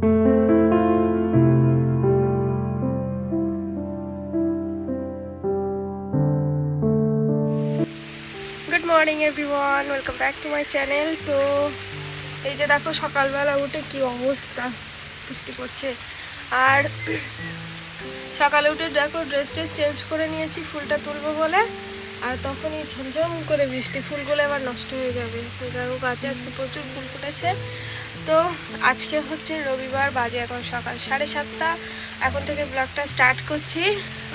Good morning everyone welcome back to my channel তো এই যে দেখো, সকালবেলা উঠে কি অবস্থা? বৃষ্টি পড়ছে। আর সকালে উঠে দেখো ড্রেস ট্রেস চেঞ্জ করে নিয়েছি, ফুলটা তুলবো বলে। আর তখনই ঝমঝম করে বৃষ্টি। ফুলগুলো আবার নষ্ট হয়ে যাবে। তো দেখো গাছে আজকে প্রচুর ফুল ফুটেছে। তো আজকে হচ্ছে রবিবার, বাজে এখন সকাল সাড়ে সাতটা। এখন থেকে ব্লগটা স্টার্ট করছি।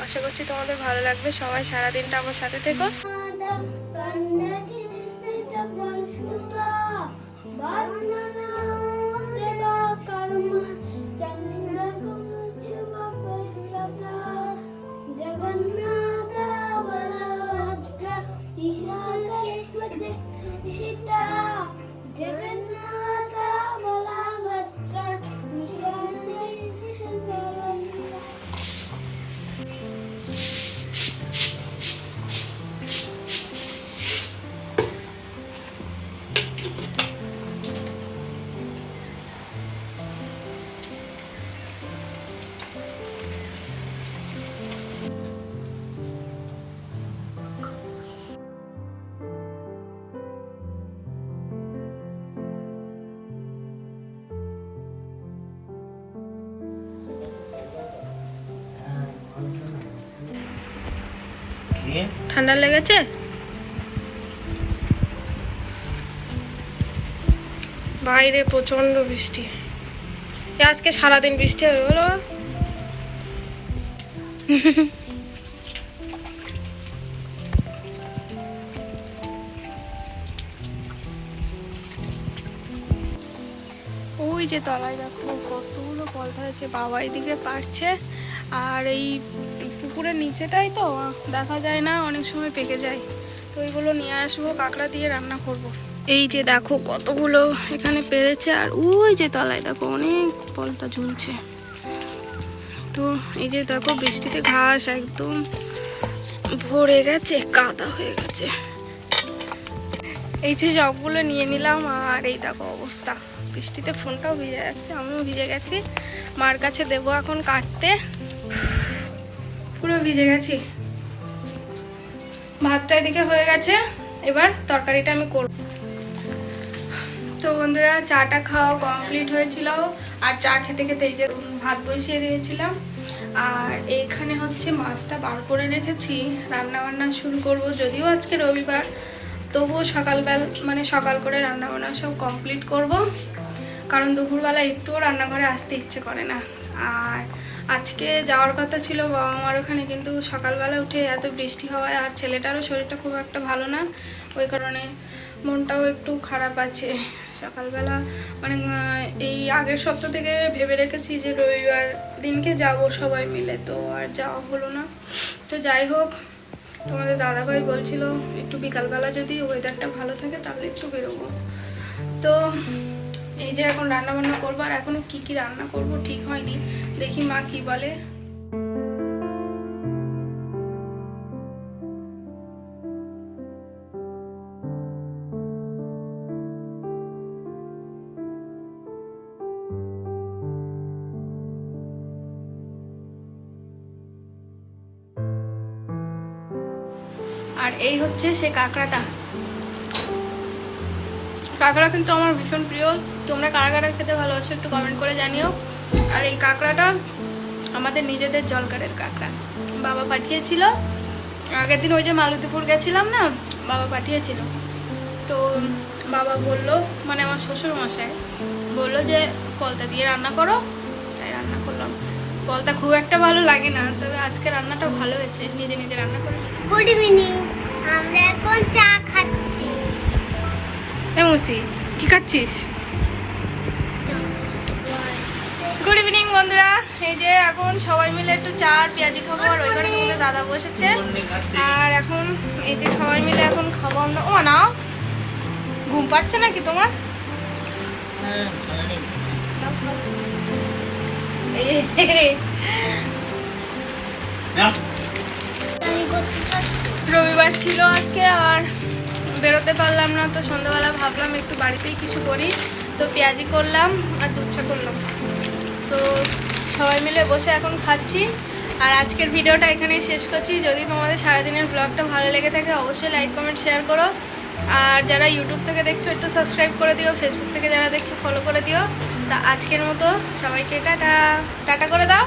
আশা করছি তোমাদের ভালো লাগবে। সবাই সারাদিনটা আমার সাথে থেকো। ঠান্ডা লেগেছে? বাইরে প্রচণ্ড বৃষ্টি। আজকে সারাদিন বৃষ্টি হবে বলো। ওই যে তলায় দেখো কতগুলো ফল ধরেছে বাবা এদিকে পারছে। আর এই পুকুরের নিচেটাই তো দেখা যায় না, অনেক সময় পেকে যায়। তো ওইগুলো নিয়ে আসব, কাঁকড়া দিয়ে রান্না করব। এই যে দেখো কতগুলো এখানে পেরেছে, আর ওই যে তলায় দেখো অনেক পলতা ঝুলছে। তো এই যে দেখো বৃষ্টিতে ঘাস একদম ভরে গেছে, কাদা হয়ে গেছে। এই যে সবগুলো নিয়ে নিলাম, আর এই দেখো অবস্থা। বৃষ্টিতে ফোনটাও ভিজে যাচ্ছে, আমিও ভিজে গেছি। মার কাছে দেবো এখন কাটতে। পুরো ভিজে গেছি। ভাতটা এদিকে হয়ে গেছে, এবার তরকারিটা আমি করব। তো বন্ধুরা, চাটা খাওয়া কমপ্লিট হয়েছিল, আর চা খেতে খেতে এই যে ভাত বসিয়ে দিয়েছিলাম। আর এইখানে হচ্ছে মাছটা বার করে রেখেছি রান্না বান্না শুরু করব যদিও আজকে রবিবার, তবুও সকালবেল মানে সকাল করে রান্না বান্না সব কমপ্লিট করব। কারণ দুপুরবেলা একটুও রান্নাঘরে আসতে ইচ্ছে করে না। আর আজকে যাওয়ার কথা ছিল বাবা মার ওখানে, কিন্তু সকালবেলা উঠে এত বৃষ্টি হওয়ায় আর ছেলেটারও শরীরটা খুব একটা ভালো না। ওই কারণে মনটাও একটু খারাপ আছে। সকালবেলা মানে এই আগের সপ্তাহ থেকে ভেবে রেখেছি যে রবিবার দিনকে যাব সবাই মিলে, তো আর যাওয়া হলো না। তো যাই হোক, তোমাদের দাদাভাই বলছিল, একটু বিকালবেলা যদি ওয়েদারটা ভালো থাকে তাহলে একটু বেরোবো। তো এই যে এখন রান্না বান্না করব, আর এখনও কি কি রান্না করব ঠিক হয়নি। দেখি মা কি বলে। আর এই হচ্ছে সে কাঁকড়াটা। কাঁকড়া কিন্তু আমার ভীষণ প্রিয়। তোমরা কারা কারা খেতে ভালোবাসো একটু কমেন্ট করে জানিও। আর এই কাঁকড়াটা আমাদের নিজেদের জলকারের কাঁকড়া। বাবা পাঠিয়েছিল। আগের দিন ওই যে মালতীপুর গেছিলাম না, বাবা পাঠিয়েছিল। তো বাবা বলল মানে আমার শ্বশুর মশাই বলল যে, পলতা দিয়ে রান্না করো। তাই রান্না করলাম। পলতা খুব একটা ভালো লাগে না, তবে আজকে রান্নাটা ভালো হয়েছে। নিজে নিজে রান্না করে গুড ইভিনিং আমরা এখন চা খাচ্ছি। এ মুসি কি খাচ্ছিস? গুড ইভিনিং বন্ধুরা। এই যে এখন সবাই মিলে একটু চা আর পেঁয়াজি খাব আর ওই ঘরে তোমাদের দাদা বসেছে। আর এখন এই যে সবাই মিলে এখন খাব আমরা। ও না ঘুম পাচ্ছে নাকি তোমার? রবিবার ছিল আজকে আর বেরোতে পারলাম না, তো সন্ধ্যাবেলা ভাবলাম একটু বাড়িতেই কিছু করি। তো পেঁয়াজি করলাম আর দুধচা করলাম। তো সবাই মিলে বসে এখন খাচ্ছি। আর আজকের ভিডিওটা এখানেই শেষ করছি। যদি তোমাদের সারাদিনের ব্লগটা ভালো লেগে থাকে, অবশ্যই লাইক কমেন্ট শেয়ার করো। আর যারা ইউটিউব থেকে দেখছ, একটু সাবস্ক্রাইব করে দিও। ফেসবুক থেকে যারা দেখছ ফলো করে দিও। তা আজকের মতো সবাইকে টাটা। টাটা করে দাও।